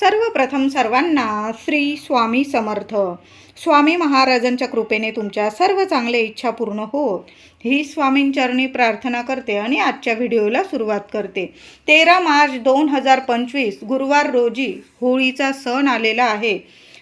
सर्वप्रथम सर्वांना श्री स्वामी समर्थ. स्वामी महाराजांच्या कृपेने तुमच्या सर्व चांगल्या इच्छा पूर्ण होत. ही स्वामींचरणी प्रार्थना करते आणि आजच्या व्हिडिओला सुरुवात करते. तेरा मार्च दोन हजार पंचवीस गुरुवार रोजी होळीचा सण आलेला आहे.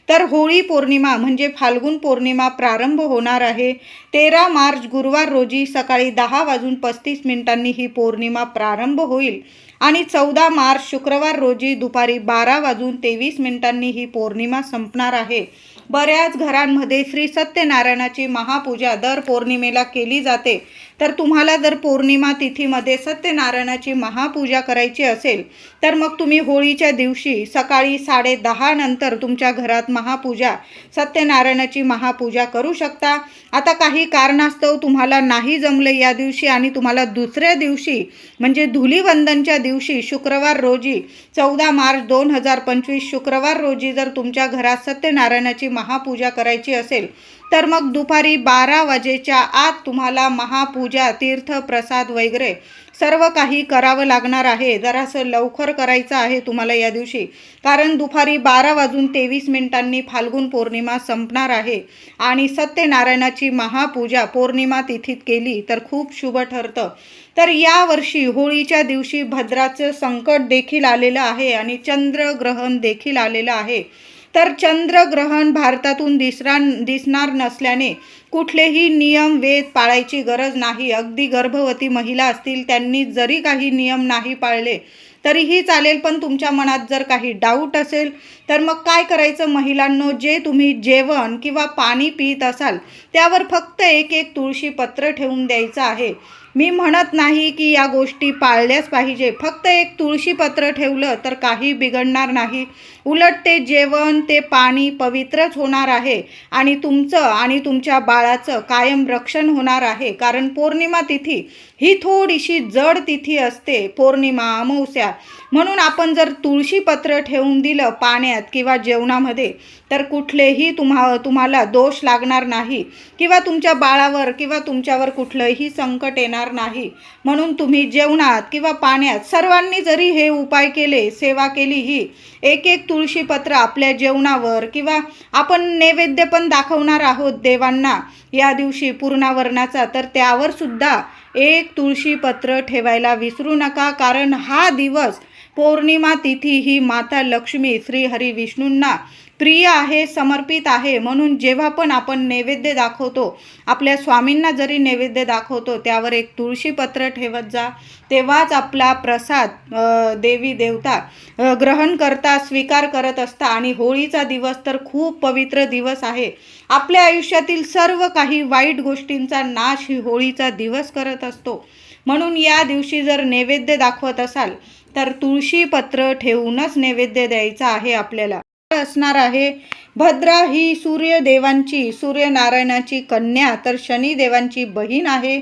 तर होळी पौर्णिमा म्हणजे फाल्गुन पौर्णिमा प्रारंभ होणार आहे. तेरा मार्च गुरुवार रोजी सकाळी दहा वाजून पस्तीस मिनिटांनी ही पौर्णिमा प्रारंभ होईल. आणि चौदा मार्च शुक्रवार रोजी दुपारी बारा वाजून तेवीस मिनिटांनी ही पौर्णिमा संपणार आहे. बऱ्याच घरांमध्ये श्री सत्यनारायणाची महापूजा दर पौर्णिमेला केली जाते. तर तुम्हाला जर पौर्णिमा तिथीमध्ये सत्यनारायणाची महापूजा करायची असेल तर मग तुम्ही होळीच्या दिवशी सकाळी साडे दहा नंतर तुमच्या घरात महापूजा सत्यनारायणाची महापूजा करू शकता. आता काही कारणास्तव तुम्हाला नाही जमलं या दिवशी आणि तुम्हाला दुसऱ्या दिवशी म्हणजे धुलीवंदनच्या दिवशी शुक्रवार रोजी चौदा मार्च दोन हजार पंचवीस शुक्रवार रोजी जर तुमच्या घरात सत्यनारायणाची महापूजा करायची असेल तर मग दुपारी बारा वाजेच्या आत तुम्हाला महापूजा तीर्थ प्रसाद वगैरे सर्व काही करावं लागणार आहे. जरासं लवकर करायचं आहे तुम्हाला या दिवशी. कारण दुपारी बारा वाजून तेवीस मिनिटांनी फाल्गुन पौर्णिमा संपणार आहे. आणि सत्यनारायणाची महापूजा पौर्णिमा तिथीत केली तर खूप शुभ ठरतं. तर यावर्षी होळीच्या दिवशी भद्राचं संकट देखील आलेलं आहे आणि चंद्रग्रहण देखील आलेलं आहे. तर चंद्रग्रहण भारतातून दिसरा दिसणार नसल्याने कुठलेही नियम वेद पाळायची गरज नाही. अगदी गर्भवती महिला असतील त्यांनी जरी काही नियम नाही पाळले तरीही चालेल. पण तुमच्या मनात जर काही डाऊट असेल तर मग काय करायचं? महिलांनो जे तुम्ही जेवण किंवा पाणी पित असाल त्यावर फक्त एक एक तुळशी पत्र ठेवून द्यायचं आहे. मी म्हणत नाही की या गोष्टी पाळल्याच पाहिजे. फक्त एक तुळशीपत्र ठेवलं तर काही बिघडणार नाही. उलट ते जेवण ते पाणी पवित्रच होणार आहे आणि तुमचं आणि तुमच्या बाळाचं कायम रक्षण होणार आहे. कारण पौर्णिमा तिथी ही थोडीशी जड तिथी असते. पौर्णिमा अमावस्या. म्हणून आपण जर तुळशीपत्र ठेवून दिलं पाण्यात किंवा जेवणामध्ये तर कुठलेही तुम्हा तुम्हाला दोष लागणार नाही किंवा तुमच्या बाळावर किंवा तुमच्यावर कुठलंही संकट येणार नाही. म्हणून तुम्ही जेवणात किंवा पाण्यात सर्वांनी जरी हे उपाय केले सेवा केली ही एक एक तुळशीपत्र आपल्या जेवणावर किंवा आपण नैवेद्य पण दाखवणार आहोत देवांना या दिवशी पूर्णावरणाचा तर त्यावर सुद्धा एक तुळशीपत्र ठेवायला विसरू नका. कारण हा दिवस पौर्णिमा तिथी ही माता लक्ष्मी श्री हरी विष्णूंना प्रिय आहे समर्पित आहे म्हणून जेव्हा पण आपण नैवेद्य दाखवतो आपल्या स्वामींना जरी नैवेद्य दाखवतो त्यावर एक तुळशीपत्र ठेवत जा. तेव्हाच आपला प्रसाद देवी देवता ग्रहण करता स्वीकार करत असता आणि होळीचा दिवस तर खूप पवित्र दिवस आहे. आपल्या आयुष्यातील सर्व काही वाईट गोष्टींचा नाश ही होळीचा दिवस करत असतो. म्हणून या दिवशी जर नैवेद्य दाखवत असाल तर तुळशीपत्र ठेवूनच नैवेद्य द्यायचा आहे आपल्याला. असणार आहे? भद्रा ही सूर्यदेवांची सूर्यनारायणाची कन्या तर शनिदेवांची बहीण आहे.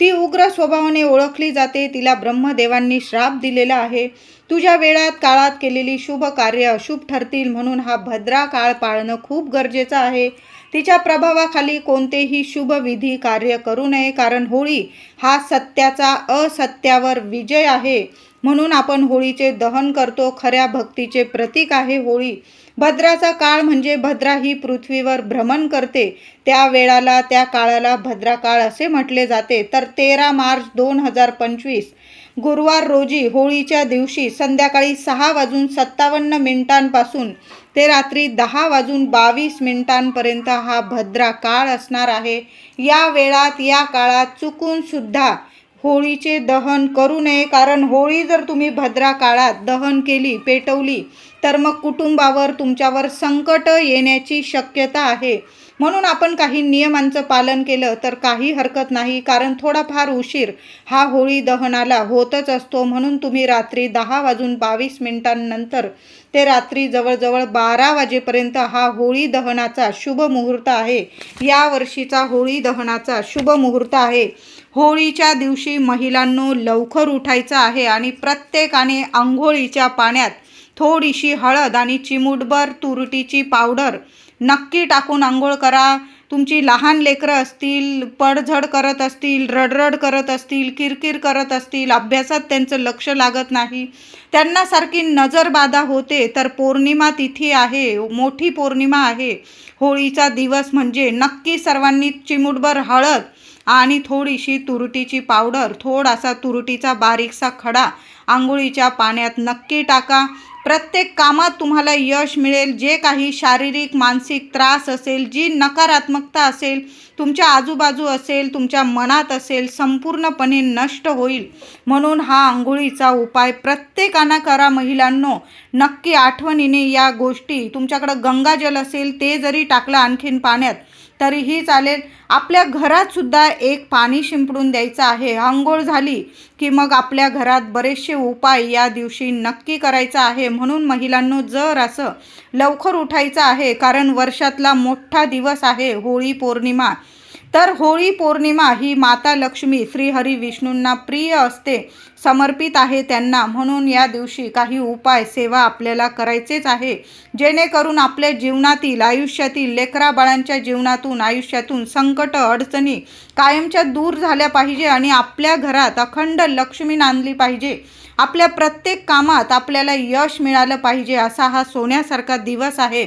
ती उग्र स्वभावाने ओळखली जाते तिला ब्रह्मदेवांनी श्राप दिलेला आहे. तुझ्या वेळात काळात केलेली शुभ कार्य अशुभ ठरतील म्हणून हा भद्रा काळ पाळणं खूप गरजेचं आहे. तिच्या प्रभावाखाली कोणतेही शुभ विधी कार्य करू नये कारण होळी हा सत्याचा असत्यावर विजय आहे. म्हणून आपण होळीचे दहन करतो. खऱ्या भक्तीचे प्रतीक आहे होळी. भद्राचा काळ म्हणजे भद्रा ही पृथ्वीवर भ्रमण करते. त्या वेळाला त्या काळाला भद्रा काळ असे म्हटले जाते. तर तेरा मार्च दोन हजार पंचवीस गुरुवार रोजी होळीच्या दिवशी संध्याकाळी सहा वाजून सत्तावन्न मिनिटांपासून ते रात्री दहा वाजून बावीस मिनिटांपर्यंत हा भद्रा काळ असणार आहे. या वेळात या काळात चुकूनसुद्धा होळीचे दहन करू नये कारण होळी जर तुम्ही भद्रा काळात दहन केली पेटवली तर मग कुटुंबावर तुमच्यावर संकट येण्याची शक्यता आहे. म्हणून आपण काही नियमांचं पालन केलं तर काही हरकत नाही कारण थोडाफार उशीर हा होळी दहनाला होतच असतो. म्हणून तुम्ही रात्री दहा वाजून बावीस मिनिटांनंतर ते रात्री जवळजवळ बारा वाजेपर्यंत हा होळी दहनाचा शुभ मुहूर्त आहे. या वर्षीचा होळी दहनाचा शुभ मुहूर्त आहे. होळीच्या दिवशी महिलांनो लवकर उठायचं आहे आणि प्रत्येकाने आंघोळीच्या पाण्यात थोडीशी हळद आणि चिमूटभर तुरटीची पावडर नक्की टाकून आंघोळ करा. तुमची लहान लेकरं असतील पडझड करत असतील रडरड करत असतील किरकिर करत असतील अभ्यासात त्यांचं लक्ष लागत नाही. त्यांना सारखी नजरबाधा होते तर पौर्णिमा तिथी आहे मोठी पौर्णिमा आहे. होळीचा दिवस म्हणजे नक्की सर्वांनी चिमुटभर हळद आणि थोडीशी तुरटीची पावडर थोडासा तुरटीचा बारीकसा खडा आंघोळीच्या पाण्यात नक्की टाका. प्रत्येक कामात तुम्हाला यश मिळेल. जे काही शारीरिक मानसिक त्रास असेल जी नकारात्मकता असेल तुमच्या आजूबाजू असेल तुमच्या मनात असेल संपूर्णपणे नष्ट होईल. म्हणून हा आंघोळीचा उपाय प्रत्येकानं करा महिलांनो. नक्की आठवणीने या गोष्टी. तुमच्याकडं गंगाजल असेल ते जरी टाकलं आणखीन पाण्यात तरीही चालेल. आपल्या घरातसुद्धा एक पाणी शिंपडून द्यायचं आहे. आंघोळ झाली की मग आपल्या घरात बरेचसे उपाय या दिवशी नक्की करायचा आहे. म्हणून महिलांनो जर असं लवकर उठायचं आहे कारण वर्षातला मोठा दिवस आहे होळी पौर्णिमा. तर होळी पौर्णिमा ही माता लक्ष्मी श्रीहरी विष्णूंना प्रिय असते समर्पित आहे त्यांना. म्हणून या दिवशी काही उपाय सेवा आपल्याला करायचेच आहे. जेणेकरून आपल्या जीवनातील आयुष्यातील लेकरा बाळांच्या जीवनातून आयुष्यातून संकट अडचणी कायमच्या दूर झाल्या पाहिजे आणि आपल्या घरात अखंड लक्ष्मी नांदली पाहिजे. आपल्या प्रत्येक कामात आपल्याला यश मिळालं पाहिजे असा हा सोन्यासारखा दिवस आहे.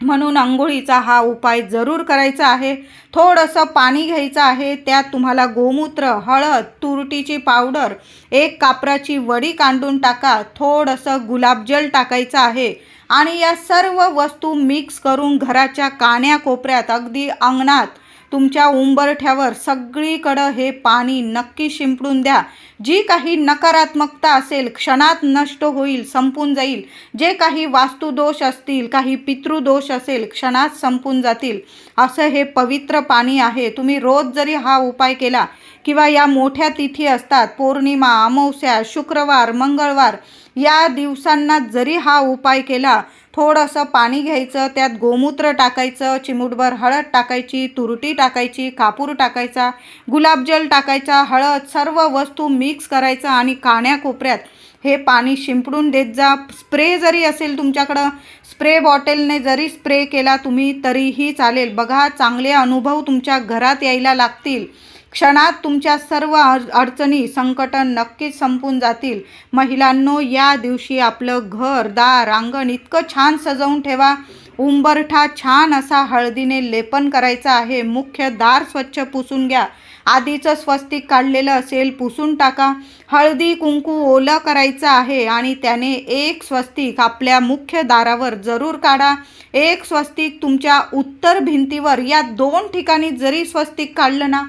म्हणून आंघोळीचा हा उपाय जरूर करायचा आहे. थोडंसं पाणी घ्यायचं आहे. त्यात तुम्हाला गोमूत्र हळद तुरटीची पावडर एक कापराची वडी कांडून टाका. थोडंसं गुलाबजल टाकायचं आहे. आणि या सर्व वस्तू मिक्स करून घराच्या कान्या कोपऱ्यात अगदी अंगणात तुमच्या उंबरठ्यावर सगळीकडं हे पाणी नक्की शिंपडून द्या. जी काही नकारात्मकता असेल क्षणात नष्ट होईल संपून जाईल. जे काही वास्तुदोष असतील काही पितृदोष असेल क्षणात संपून जातील. असं हे पवित्र पाणी आहे. तुम्ही रोज जरी हा उपाय केला किंवा या मोठ्या तिथी असतात पौर्णिमा अमावस्या शुक्रवार मंगळवार या दिवसांना जरी हा उपाय केला थोडंसं पाणी घ्यायचं त्यात गोमूत्र टाकायचं चिमूटभर हळद टाकायची तुरटी टाकायची कापूर टाकायचा गुलाबजल टाकायचा हळद सर्व वस्तू मिक्स करायचं आणि काण्या कोपऱ्यात हे पाणी शिंपडून देत जा. स्प्रे जरी असेल तुमच्याकडं स्प्रे बॉटलने जरी स्प्रे केला तुम्ही तरीही चालेल. बघा चांगले अनुभव तुमच्या घरात यायला लागतील. क्षणात तुमच्या सर्व अडचणी संकट नक्कीच संपून जातील. महिलांनो या दिवशी आपलं घर दार अंगण इतकं छान सजवून ठेवा. उंबरठा छान असा हळदीने लेपन करायचा आहे. मुख्य दार स्वच्छ पुसून घ्या. आधीचं स्वस्तिक काढलेलं असेल पुसून टाका. हळदी कुंकू ओलं करायचं आहे आणि त्याने एक स्वस्तिक आपल्या मुख्य दारावर जरूर काढा. एक स्वस्तिक तुमच्या उत्तर भिंतीवर या दोन ठिकाणी जरी स्वस्तिक काढलं ना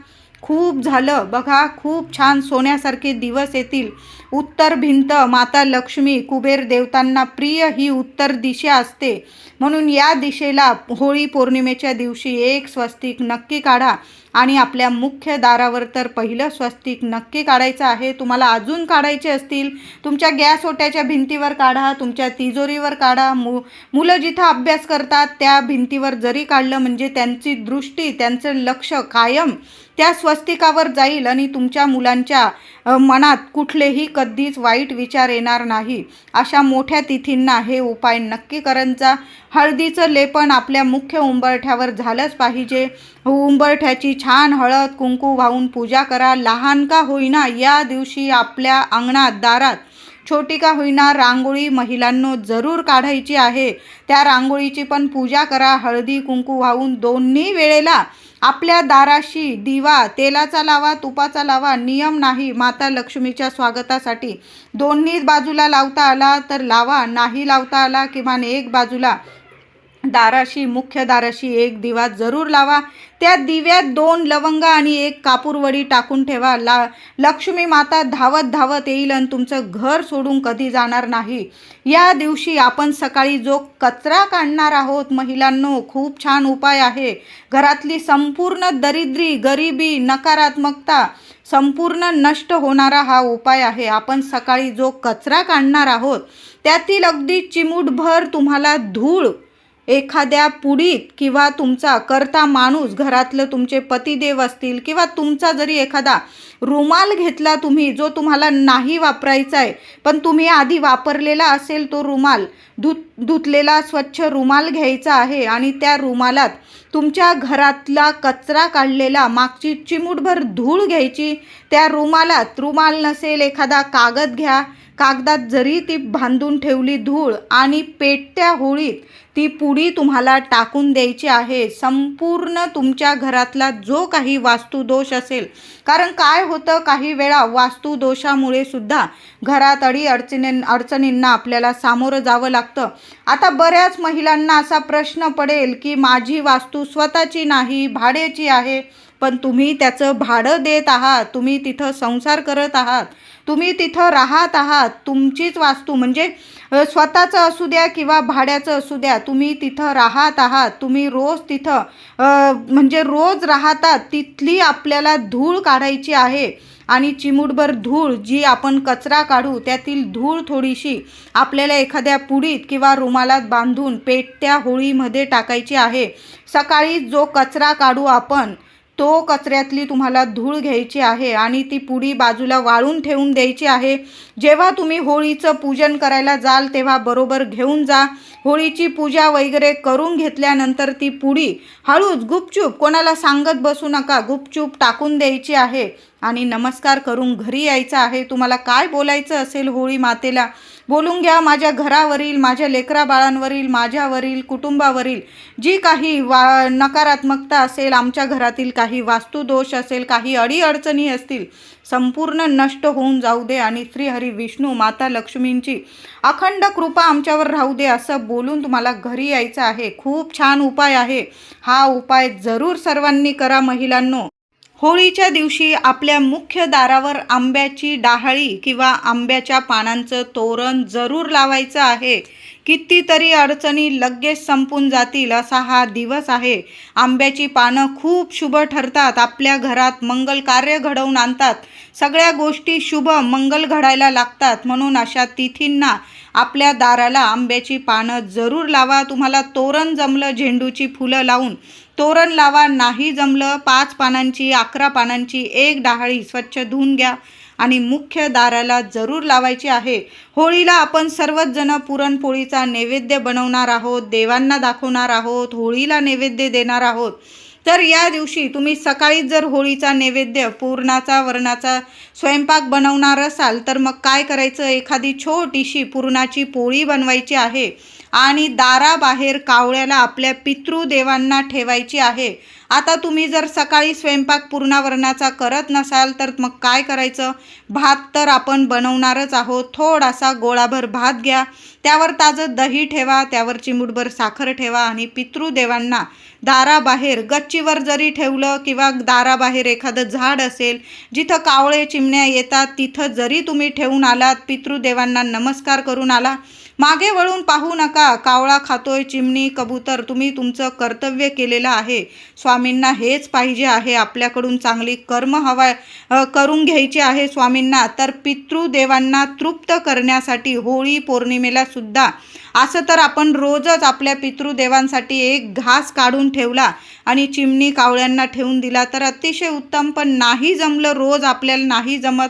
खूप झालं. बघा खूप छान सोन्यासारखे दिवस येतील. उत्तर भिंत माता लक्ष्मी कुबेर देवतांना प्रिय ही उत्तर दिशा असते. म्हणून या दिशेला होळी पौर्णिमेच्या दिवशी एक स्वस्तिक नक्की काढा. आणि आपल्या मुख्य दारावर तर पहिलं स्वस्तिक नक्की काढायचं आहे. तुम्हाला अजून काढायचे असतील. तुमच्या गॅस ओट्याच्या भिंतीवर काढा तुमच्या तिजोरीवर काढा. मु मुलं जिथं अभ्यास करतात त्या भिंतीवर जरी काढलं म्हणजे त्यांची दृष्टी त्यांचं लक्ष कायम त्या स्वस्तिकावर जाईल आणि तुमच्या मुलांच्या मनात कुठलेही कधीच वाईट विचार येणार नाही. अशा मोठ्या तिथींना हे उपाय नक्की करत हळदीचं लेपन आपल्या मुख्य उंबरठ्यावर झालंच पाहिजे. उंबरठ्याची छान हळद कुंकू वाहून पूजा करा. लहान का होईना या दिवशी आपल्या अंगणात दारात छोटी का होईना रांगोळी महिलांनो जरूर काढायची आहे. त्या रांगोळीची पण पूजा करा. हळदी कुंकू वाहून दोन्ही वेळेला आपल्या दाराशी दिवा तेलाचा लावा तुपाचा लावा नियम नाही. माता लक्ष्मीच्या स्वागतासाठी दोन्ही बाजूला लावता आला तर लावा नाही लावता आला किमान एक बाजूला दाराशी मुख्य दाराशी एक दिवा जरूर लावा. त्या दिव्यात दोन लवंग आणि एक कापूरवडी टाकून ठेवा. ला लक्ष्मी माता धावत धावत येईल आणि तुमचं घर सोडून कधी जाणार नाही. या दिवशी आपण सकाळी जो कचरा काढणार आहोत महिलांनो खूप छान उपाय आहे. घरातली संपूर्ण दरिद्री गरिबी नकारात्मकता संपूर्ण नष्ट होणारा हा उपाय आहे. आपण सकाळी जो कचरा काढणार आहोत त्यातील अगदी चिमूटभर तुम्हाला धूळ एखाद्या पुडीत किंवा तुमचा करता माणूस घरातलं तुमचे पतिदेव असतील किंवा तुमचा जरी एखादा रुमाल घेतला तुम्ही जो तुम्हाला नाही वापरायचा आहे पण तुम्ही आधी वापरलेला असेल तो रुमाल धुत धुतलेला स्वच्छ रुमाल घ्यायचा आहे आणि त्या रुमालात तुमच्या घरातला कचरा काढलेला मागची चिमूटभर धूळ घ्यायची त्या रुमालात रुमाल नसेल एखादा कागद घ्या कागदात जरी ती बांधून ठेवली धूळ आणि पेटत्या होळीत ती पुडी तुम्हाला टाकून द्यायची आहे संपूर्ण तुमच्या घरातला जो काही वास्तुदोष असेल. कारण काय होतं काही वेळा वास्तुदोषामुळे सुद्धा घरात अडी अडचणी अडचणींना आपल्याला सामोरं जावं लागतं. आता बऱ्याच महिलांना असा प्रश्न पडेल की माझी वास्तू स्वतःची नाही भाड्याची आहे. पण तुम्ही त्याचं भाडं देत आहात तुम्ही तिथं संसार करत आहात तुम्ही तिथं राहत आहात तुमचीच वास्तू म्हणजे स्वतःचं असू द्या किंवा भाड्याचं असू द्या तुम्ही तिथं राहत आहात तुम्ही रोज तिथं म्हणजे रोज राहतात तिथली आपल्याला धूळ काढायची आहे आणि चिमूटभर धूळ जी आपण कचरा काढू त्यातील धूळ थोडीशी आपल्याला एखाद्या पुडीत किंवा रुमालात बांधून पेटत्या होळीमध्ये टाकायची आहे. सकाळी जो कचरा काढू आपण तो कचऱ्यातली तुम्हाला धूळ घ्यायची आहे आणि ती पुडी बाजूला वाळून ठेवून द्यायची आहे. जेव्हा तुम्ही होळीचं पूजन करायला जाल तेव्हा बरोबर घेऊन जा. होळीची पूजा वगैरे करून घेतल्यानंतर ती पुडी हळूच गुपचूप कोणाला सांगत बसू नका गुपचूप टाकून द्यायची आहे. आणि नमस्कार करून घरी यायचं आहे. तुम्हाला काय बोलायचं असेल होळी मातेला? बोलून घ्या माझ्या घरावरील माझ्या लेकरा बाळांवरील माझ्यावरील कुटुंबावरील. जी काही वा नकारात्मकता असेल आमच्या घरातील काही वास्तुदोष असेल काही अडीअडचणी असतील संपूर्ण नष्ट होऊन जाऊ दे आणि श्रीहरी विष्णू माता लक्ष्मींची अखंड कृपा आमच्यावर राहू दे असं बोलून तुम्हाला घरी यायचं आहे. खूप छान उपाय आहे. हा उपाय जरूर सर्वांनी करा महिलांनो. होळीच्या दिवशी आपल्या मुख्य दारावर आंब्याची डाहाळी किंवा आंब्याच्या पानांचं तोरण जरूर लावायचं आहे. कितीतरी अडचणी लगेच संपून जातील असा हा दिवस आहे. आंब्याची पानं खूप शुभ ठरतात. आपल्या घरात मंगल कार्य घडवून आणतात. सगळ्या गोष्टी शुभ मंगल घडायला लागतात म्हणून अशा तिथींना आपल्या दाराला आंब्याची पानं जरूर लावा. तुम्हाला तोरण जमलं झेंडूची फुलं लावून. तोरण लावा नाही जमलं पाच पानांची अकरा पानांची एक डहाळी स्वच्छ धुवून घ्या. आणि मुख्य दाराला जरूर लावायची आहे. होळीला आपण सर्वच जण पुरणपोळीचा नैवेद्य बनवणार आहोत देवांना दाखवणार आहोत होळीला नैवेद्य देणार आहोत. तर या दिवशी तुम्ही सकाळीच जर होळीचा नैवेद्य पूर्णाचा वरणाचा स्वयंपाक बनवणार असाल तर मग काय करायचं? एखादी छोटीशी पुरणाची पोळी बनवायची आहे. आणि दाराबाहेर कावळ्याला आपल्या पितृदेवांना ठेवायची आहे. आता तुम्ही जर सकाळी स्वयंपाक पूर्णावरणाचा करत नसाल तर मग काय करायचं? भात तर आपण बनवणारच आहोत. थोडासा गोळाभर भात घ्या. त्यावर ताजं दही ठेवा. त्यावर चिमूटभर साखर ठेवा आणि पितृदेवांना दाराबाहेर गच्चीवर जरी ठेवलं किंवा दाराबाहेर एखादं झाड असेल जिथं कावळे चिमण्या येतात तिथं जरी तुम्ही ठेवून आलात पितृदेवांना नमस्कार करून आला मागे वळून पाहू नका कावळा खातोय चिमणी कबूतर तुम्ही तुमचं कर्तव्य केलेलं आहे. स्वामींना हेच पाहिजे आहे आपल्याकडून चांगली कर्म हवा करून घ्यायची आहे स्वामींना तर पितृदेवांना तृप्त करण्यासाठी होळी पौर्णिमेला सुद्धा. असं तर आपण रोजच आपल्या पितृदेवांसाठी एक घास काढून ठेवला आणि चिमणी कावळ्यांना ठेवून दिला तर अतिशय उत्तम पण नाही जमलं रोज आपल्याला नाही जमत.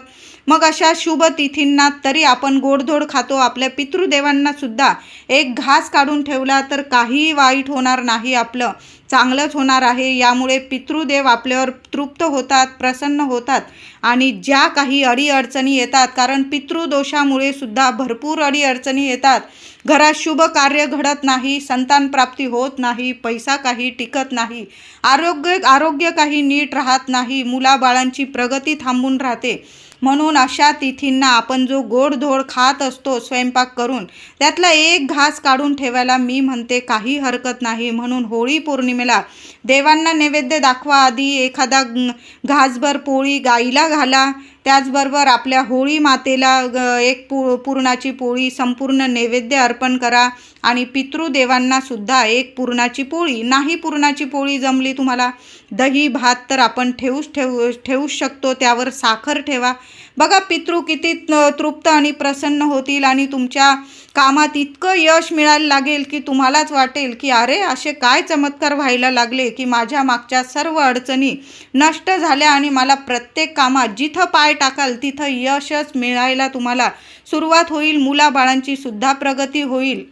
मग अशा शुभ तिथींना तरी आपण गोडधोड खातो. आपल्या पितृदेवांना सुद्धा एक घास काढून ठेवला तर काहीही वाईट होणार नाही आपलं. चांगलंच होणार आहे. यामुळे पितृदेव आपल्यावर तृप्त होतात प्रसन्न होतात आणि ज्या काही अडीअडचणी येतात कारण पितृदोषामुळे सुद्धा भरपूर अडीअडचणी येतात. घरात शुभ कार्य घडत नाही संतान प्राप्ती होत नाही पैसा काही टिकत नाही आरोग्य आरोग्य काही नीट राहत नाही मुलाबाळांची प्रगती थांबून राहते. म्हणून अशा तिथींना आपण जो गोडधोड खात असतो स्वयंपाक करून त्यातला एक घास काढून ठेवायला मी म्हणते काही हरकत नाही. म्हणून होळी पौर्णिमेला देवांना नैवेद्य दाखवा. आधी एखादा घासभर पोळी गाईला घाला. त्याचबरोबर आपल्या होळी मातेला ग- एक पू पुरणाची पोळी संपूर्ण नैवेद्य अर्पण करा. आणि पितृदेवांना सुद्धा एक पुरणाची पोळी. नाही पुरणाची पोळी जमली तुम्हाला दही भात तर आपण ठेवूच ठेवू ठेवूच शकतो. त्यावर साखर ठेवा. बघा पितृ किती तृप्त आणि प्रसन्न होतील आणि तुमच्या कामात इतकं यश मिळायला लागेल की तुम्हालाच वाटेल की अरे असे काय चमत्कार व्हायला लागले की माझ्या मागच्या सर्व अडचणी नष्ट झाल्या आणि मला प्रत्येक कामात जिथं पाय टाकाल तिथं यशच मिळायला तुम्हाला सुरुवात होईल. मुलाबाळांची सुद्धा प्रगती होईल.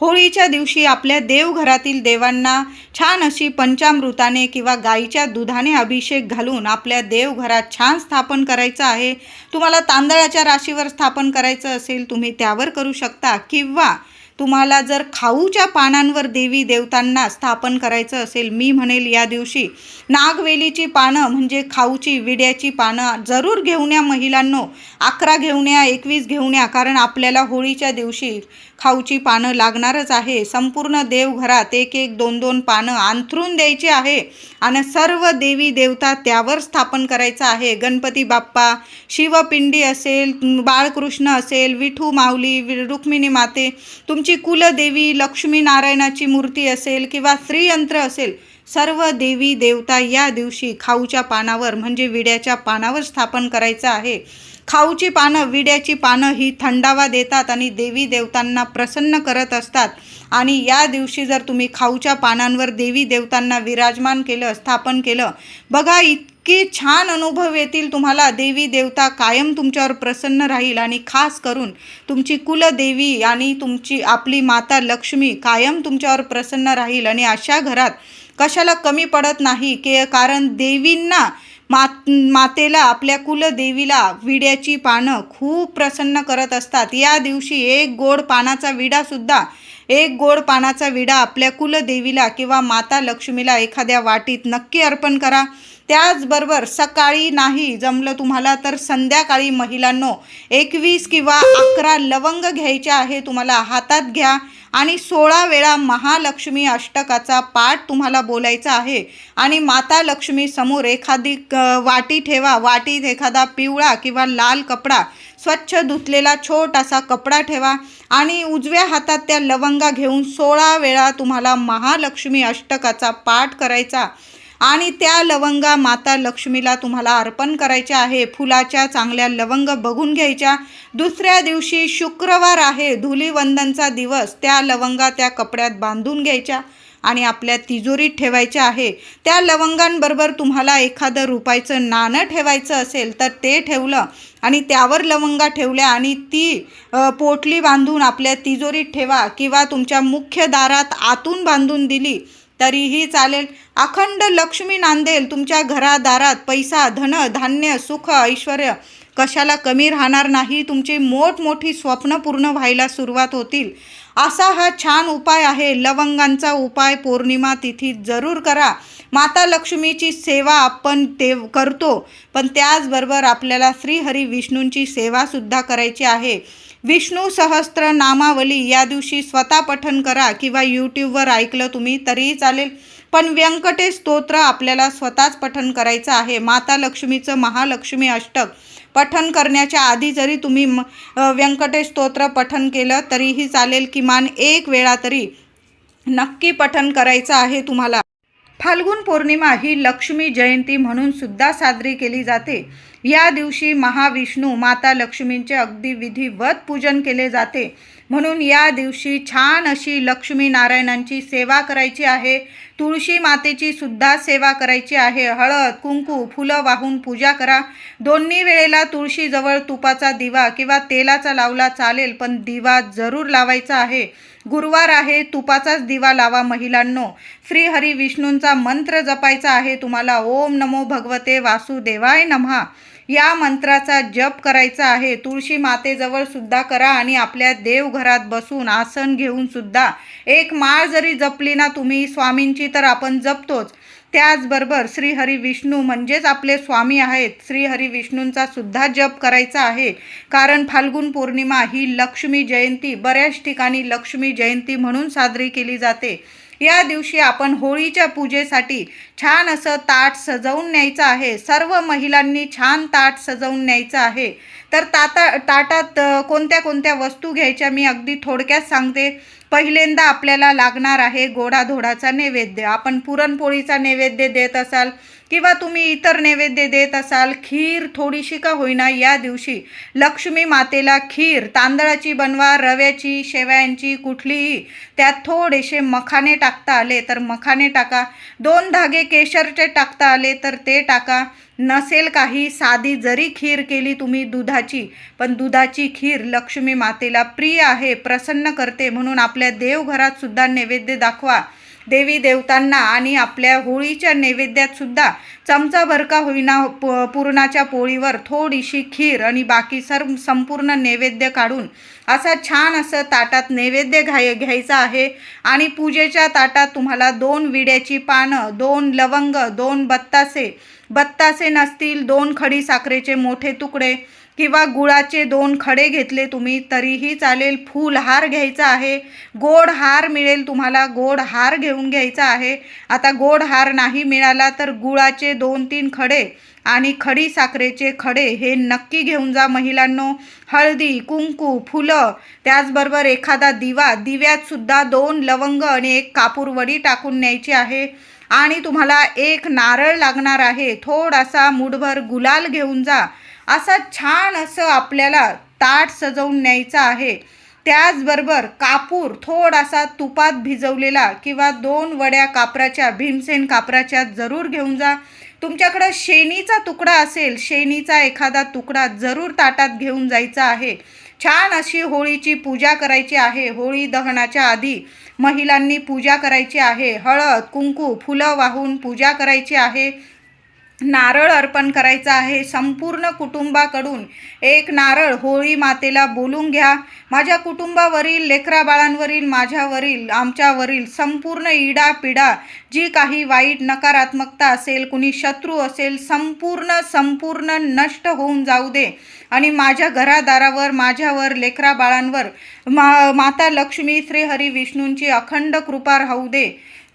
होळीच्या दिवशी आपल्या देवघरातील देवांना छान अशी पंचामृताने किंवा गाईच्या दुधाने अभिषेक घालून आपल्या देवघरात छान स्थापन करायचं आहे. तुम्हाला तांदळाच्या राशीवर स्थापन करायचं असेल तुम्ही त्यावर करू शकता. किंवा तुम्हाला जर खाऊच्या पानांवर देवी देवतांना स्थापन करायचं असेल मी म्हणेल या दिवशी नागवेलीची पानं म्हणजे खाऊची विड्याची पानं जरूर घेऊन या महिलांनो. अकरा घेऊन या एकवीस घेऊन या कारण आपल्याला होळीच्या दिवशी खाऊची पानं लागणारच आहे. संपूर्ण देवघरात एक एक दोन दोन पानं अंथरून द्यायची आहे आणि सर्व देवी देवता त्यावर स्थापन करायचं आहे. गणपती बाप्पा शिवपिंडी असेल बाळकृष्ण असेल विठू माऊली वि- रुक्मिणी माते तुम तुमची कुलदेवी लक्ष्मीनारायणाची मूर्ती असेल किंवा श्रीयंत्र असेल सर्व देवी देवता या दिवशी खाऊच्या पानावर म्हणजे विड्याच्या पानावर स्थापन करायचं आहे. खाऊची पानं विड्याची पानं ही थंडावा देतात आणि देवी देवतांना प्रसन्न करत असतात. आणि या दिवशी जर तुम्ही खाऊच्या पानांवर देवी देवतांना विराजमान केलं स्थापन केलं बघा इतके छान अनुभव येतील तुम्हाला. देवी देवता कायम तुमच्यावर प्रसन्न राहील आणि खास करून तुमची कुलदेवी आणि तुमची आपली माता लक्ष्मी कायम तुमच्यावर प्रसन्न राहील आणि अशा घरात कशाला कमी पडत नाही के कारण देवींना मात मातेला आपल्या कुलदेवीला विड्याची पानं खूप प्रसन्न करत असतात. या दिवशी एक गोड पानाचा विडासुद्धा एक गोड पानाचा विडा आपल्या कुलदेवीला किंवा माता लक्ष्मीला एखाद्या वाटीत नक्की अर्पण करा. त्याचबरोबर सकाळी नाही जमलं तुम्हाला तर संध्याकाळी महिलांनो एकवीस किंवा अकरा लवंग घ्यायचे आहे तुम्हाला हातात घ्या. आणि सोळा वेळा महालक्ष्मी अष्टकाचा पाठ तुम्हाला बोलायचा आहे. आणि माता लक्ष्मी समोर एखादी क- वाटी ठेवा. वाटीत एखादा पिवळा किंवा लाल कपडा स्वच्छ धुतलेला छोटासा कपडा ठेवा. आणि उजव्या हातात त्या लवंगा घेऊन सोळा वेळा तुम्हाला महालक्ष्मी अष्टकाचा पाठ करायचा. आणि त्या लवंगा माता लक्ष्मीला तुम्हाला अर्पण करायच्या आहे. फुलाच्या चांगल्या लवंग बघून घ्यायच्या. दुसऱ्या दिवशी शुक्रवार आहे. धुलीवंदनचा दिवस. त्या लवंगा त्या कपड्यात बांधून घ्यायच्या आणि आपल्या तिजोरीत ठेवायच्या आहे. त्या लवंगांबरोबर तुम्हाला एखादं रुपायचं नाणं ठेवायचं असेल तर ते ठेवलं आणि त्यावर लवंगा ठेवल्या आणि ती पोटली बांधून आपल्या तिजोरीत ठेवा किंवा तुमच्या मुख्य दारात आतून बांधून दिली तरीही चालेल. अखंड लक्ष्मी नांदेल तुमच्या घरादारात पैसा धन धान्य सुख ऐश्वर कशाला कमी राहणार नाही? तुमची मोठमोठी स्वप्न पूर्ण व्हायला सुरुवात होतील. असा हा छान उपाय आहे. लवंगांचा उपाय पौर्णिमा तिथी जरूर करा. माता लक्ष्मीची सेवा आपण ते करतो. पण त्याचबरोबर आपल्याला श्रीहरी विष्णूंची सेवासुद्धा करायची आहे. विष्णू सहस्त्र नामावली या दिवशी स्वतः पठन करा किंवा यूट्यूबवर ऐकलं तुम्ही तरीही चालेल. पण व्यंकटेश स्तोत्र आपल्याला स्वतःच पठन करायचं आहे. माता लक्ष्मीचं महालक्ष्मी अष्टक. पठन करण्याच्या आधी जरी तुम्ही व्यंकटेश स्तोत्र पठन केलं तरीही चालेल. किमान एक वेळा तरी नक्की पठन करायचं आहे तुम्हाला. फाल्गुन पौर्णिमा ही लक्ष्मी जयंती म्हणून सुद्धा साजरी केली जाते. या दिवशी महाविष्णू माता लक्ष्मींचे अगदी विधिवत पूजन केले जाते. म्हणून या दिवशी छान अशी लक्ष्मी नारायणांची सेवा करायची आहे. तुळशी मातेची सुद्धा सेवा करायची आहे. हळद कुंकू फुलं वाहून पूजा करा. दोन्ही वेळेला तुळशीजवळ तुपाचा दिवा किंवा तेलाचा लावला चालेल पण दिवा जरूर लावायचा आहे. गुरुवार आहे तुपाचाच दिवा लावा महिलांनो. श्री हरी विष्णूंचा मंत्र जपायचा आहे तुम्हाला ओम नमो भगवते वासुदेवाय नमहा. या मंत्राचा जप करायचा आहे तुळशी मातेजवळ सुद्धा करा आणि आपल्या देवघरात बसून आसन घेऊन सुद्धा. एक माळ जरी जपली ना तुम्ही स्वामींची तर आपण जपतोच. त्याचबरोबर श्रीहरी विष्णू म्हणजेच आपले स्वामी आहेत. श्रीहरी विष्णूंचा सुद्धा जप करायचा आहे. कारण फाल्गुन पौर्णिमा ही लक्ष्मी जयंती बऱ्याच ठिकाणी लक्ष्मी जयंती म्हणून साजरी केली जाते. या दिवशी आपण होळीच्या पूजेसाठी छान असं ताट सजवून न्यायचं आहे. सर्व महिलांनी छान ताट सजवून न्यायचं आहे. तर ताता ताटात कोणत्या कोणत्या वस्तू घ्यायच्या मी अगदी थोडक्यात सांगते. पहिल्यांदा आपल्याला लागणार आहे गोडाधोडाचा नैवेद्य. आपण पुरणपोळीचा नैवेद्य देत असाल किंवा तुम्ही इतर नैवेद्य देत असाल खीर थोडीशी का होईना या दिवशी. लक्ष्मी मातेला खीर तांदळाची बनवा रव्याची शेवयांची कुठलीही. त्यात थोडेसे मखाने टाकता आले तर मखाने टाका. दोन धागे केशरचे टाकता आले तर ते टाका. नसेल काही साधी जरी खीर केली तुम्ही दुधाची पण दुधाची खीर लक्ष्मी मातेला प्रिय आहे प्रसन्न करते म्हणून आपल्या देवघरात सुद्धा नैवेद्य दाखवा. देवी देवतांना आणि आपल्या होळीच्या नैवेद्यात सुद्धा चमचाभर का होईना प पुरणाच्या पोळीवर थोडीशी खीर आणि बाकी सर्व संपूर्ण नैवेद्य काढून असा छान असं ताटात नैवेद्य घाय घ्यायचा आहे. आणि पूजेच्या ताटात तुम्हाला दोन विड्याची पानं दोन लवंग दोन बत्तासे बत्तासे नसतील दोन खडी साखरेचे मोठे तुकडे किंवा गुळाचे दोन खडे घेतले तुम्ही तरीही चालेल फूल हार घ्यायचा आहे. गोड हार मिळेल तुम्हाला गोड हार घेऊन घ्यायचा आहे. आता गोड हार नाही मिळाला तर गुळाचे दोन तीन खडे आणि खडी साखरेचे खडे हे नक्की घेऊन जा महिलांनो. हळदी कुंकू फुलं त्याचबरोबर एखादा दिवा दिव्यातसुद्धा दोन लवंग आणि एक कापूरवडी टाकून न्यायची आहे. आणि तुम्हाला एक नारळ लागणार आहे. थोडासा मुठभर गुलाल घेऊन जा. असा छान असं आपल्याला ताट सजवून न्यायचं आहे. त्याचबरोबर कापूर थोडासा तुपात भिजवलेला किंवा दोन वड्या कापराच्या भीमसेन कापराच्या जरूर घेऊन जा. तुमच्याकडं शेणीचा तुकडा असेल शेणीचा एखादा तुकडा जरूर ताटात घेऊन जायचा आहे. छान अशी होळीची पूजा करायची आहे. होळी दहनाच्या आधी महिलांनी पूजा करायची आहे. हळद कुंकू फुलं वाहून पूजा करायची आहे. नारळ अर्पण करायचा आहे. संपूर्ण कुटुंबाकडून एक नारळ होळी मातेला बोलून घ्या. माझ्या कुटुंबावरील लेकरा बाळांवरील माझ्यावरील आमच्यावरील संपूर्ण इडा पिडा जी काही वाईट नकारात्मकता असेल कुणी शत्रू असेल संपूर्ण संपूर्ण नष्ट होऊन जाऊ दे. आणि माझ्या घरादारावर माझ्यावर लेकरा बाळांवर मा माता लक्ष्मी श्रीहरी विष्णूंची अखंड कृपा राहू दे.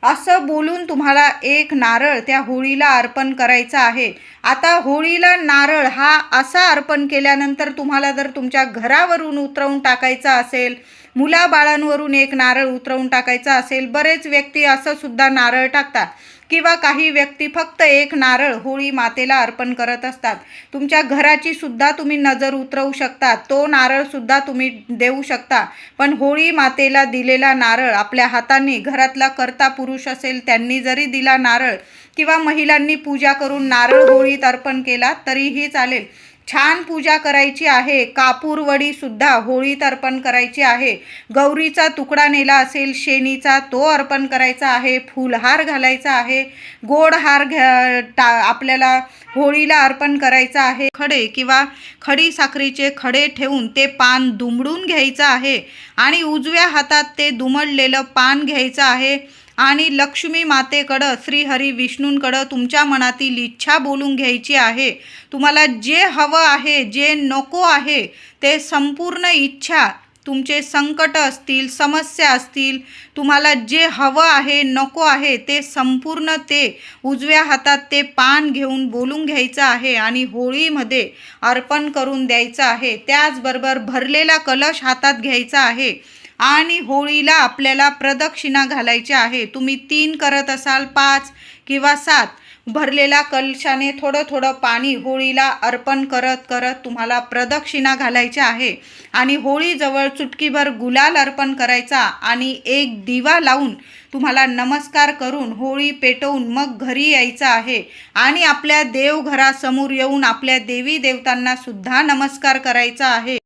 असं बोलून तुम्हाला एक नारळ त्या होळीला अर्पण करायचा आहे. आता होळीला नारळ हा असा अर्पण केल्यानंतर तुम्हाला जर तुमच्या घरावरून उतरवून टाकायचा असेल मुलाबाळांवरून एक नारळ उतरवून टाकायचा असेल बरेच व्यक्ती असं सुद्धा नारळ टाकतात. किंवा काही व्यक्ती फक्त एक नारळ होळी मातेला अर्पण करत असतात. तुमच्या घराची सुद्धा तुम्ही नजर उतरवू शकता. तो नारळ सुद्धा तुम्ही देऊ शकता. पण होळी मातेला दिलेला नारळ आपल्या हाताने घरातला करता पुरुष असेल त्यांनी जरी दिला नारळ किंवा महिलांनी पूजा करून नारळ होळीत अर्पण केला तरीही चालेल. छान पूजा करायची आहे. कापूरवडीसुद्धा होळीत अर्पण करायची आहे. गौरीचा तुकडा नेला असेल शेणीचा तो अर्पण करायचा आहे फुलहार घालायचा आहे. गोड हार घ्या टा आपल्याला होळीला अर्पण करायचा आहे. खडे किंवा खडी साखरेचे खडे ठेवून ते पान दुमडून घ्यायचं आहे. आणि उजव्या हातात ते दुमडलेलं पान घ्यायचं आहे. आणि लक्ष्मी मातेकडं श्रीहरी विष्णूंकडं तुमच्या मनातील इच्छा बोलून घ्यायची आहे. तुम्हाला जे हवं आहे जे नको आहे ते संपूर्ण इच्छा तुमचे संकट असतील समस्या असतील तुम्हाला जे हवं आहे नको आहे ते संपूर्ण ते उजव्या हातात ते पान घेऊन बोलून घ्यायचं आहे आणि होळीमध्ये अर्पण करून द्यायचं आहे. त्याचबरोबर भरलेला कलश हातात घ्यायचा आहे. आणि होळीला आपल्याला प्रदक्षिणा घालायची आहे. तुम्ही तीन करत असाल पाच किंवा सात भरलेला कलशाने थोडं थोडं पाणी होळीला अर्पण करत करत तुम्हाला प्रदक्षिणा घालायच्या आहे. आणि होळीजवळ चुटकीभर गुलाल अर्पण करायचा आणि एक दिवा लावून तुम्हाला नमस्कार करून होळी पेटवून मग घरी यायचं आहे. आणि आपल्या देवघरासमोर येऊन आपल्या देवी देवतांना सुद्धा नमस्कार करायचा आहे.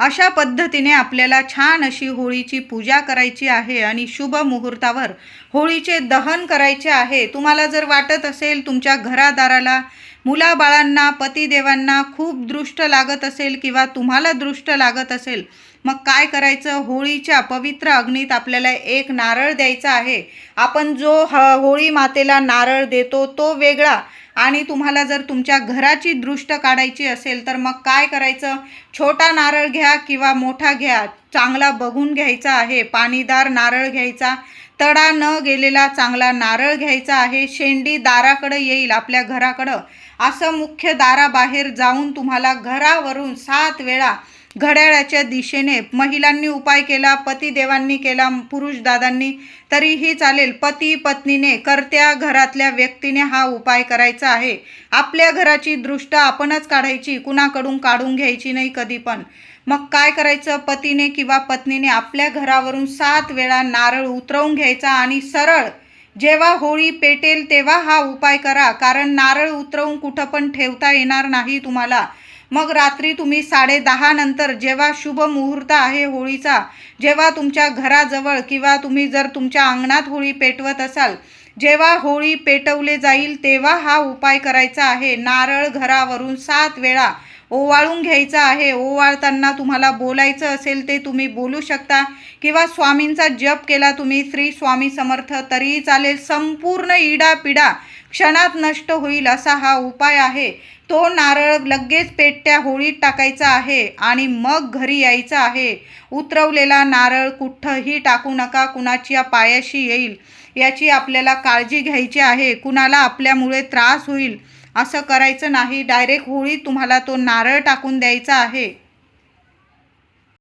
अशा पद्धतीने आपल्याला छान अशी होळीची पूजा करायची आहे आणि शुभ मुहूर्तावर होळीचे दहन करायचे आहे. तुम्हाला जर वाटत असेल तुमच्या घरादाराला मुलाबाळांना पतिदेवांना खूप दृष्ट लागत असेल किंवा तुम्हाला दृष्ट लागत असेल मग काय करायचं? होळीच्या पवित्र अग्नीत आपल्याला एक नारळ द्यायचा आहे. आपण जो ह होळी मातेला नारळ देतो तो वेगळा. आणि तुम्हाला जर तुमच्या घराची दृष्ट काढायची असेल तर मग काय करायचं? छोटा नारळ घ्या किंवा मोठा घ्या. चांगला बघून घ्यायचा आहे. पाणीदार नारळ घ्यायचा. तडा न गेलेला चांगला नारळ घ्यायचा आहे. शेंडी दाराकडं येईल आपल्या घराकडं. असं मुख्य दाराबाहेर जाऊन तुम्हाला घरावरून सात वेळा घड्याळाच्या दिशेने महिलांनी उपाय केला पतिदेवांनी केला पुरुष दादांनी तरीही चालेल. पती पत्नीने करत्या घरातल्या व्यक्तीने हा उपाय करायचा आहे. आपल्या घराची दृष्ट आपणच काढायची कुणाकडून काढून घ्यायची नाही कधी पण. मग काय करायचं? पतीने किंवा पत्नीने आपल्या घरावरून सात वेळा नारळ उतरवून घ्यायचा आणि सरळ जेव्हा होळी पेटेल तेव्हा हा उपाय करा. कारण नारळ उतरवून कुठं पण ठेवता येणार नाही तुम्हाला. मग रात्री तुम्ही साडे दहा नंतर जेव्हा शुभ मुहूर्त आहे होळीचा जेव्हा तुमच्या घराजवळ किंवा तुम्ही जर तुमच्या अंगणात होळी पेटवत असाल जेव्हा होळी पेटवले जाईल तेव्हा हा उपाय करायचा आहे. नारळ घरावरून सात वेळा ओवाळून घ्यायचा आहे. ओवाळताना तुम्हाला बोलायचं असेल ते तुम्ही बोलू शकता किंवा स्वामींचा जप केला तुम्ही श्री स्वामी समर्थ तरीही चालेल. संपूर्ण इडा पिडा क्षणात नष्ट होईल असा हा उपाय आहे. तो नारळ लगेच पेटत्या होळीत टाकायचा आहे आणि मग घरी यायचं आहे. उतरवलेला नारळ कुठंही टाकू नका कुणाच्या पायाशी येईल. याची आपल्याला काळजी घ्यायची आहे. कुणाला आपल्यामुळे त्रास होईल असं करायचं नाही. डायरेक्ट होळीत तुम्हाला तो नारळ टाकून द्यायचा आहे.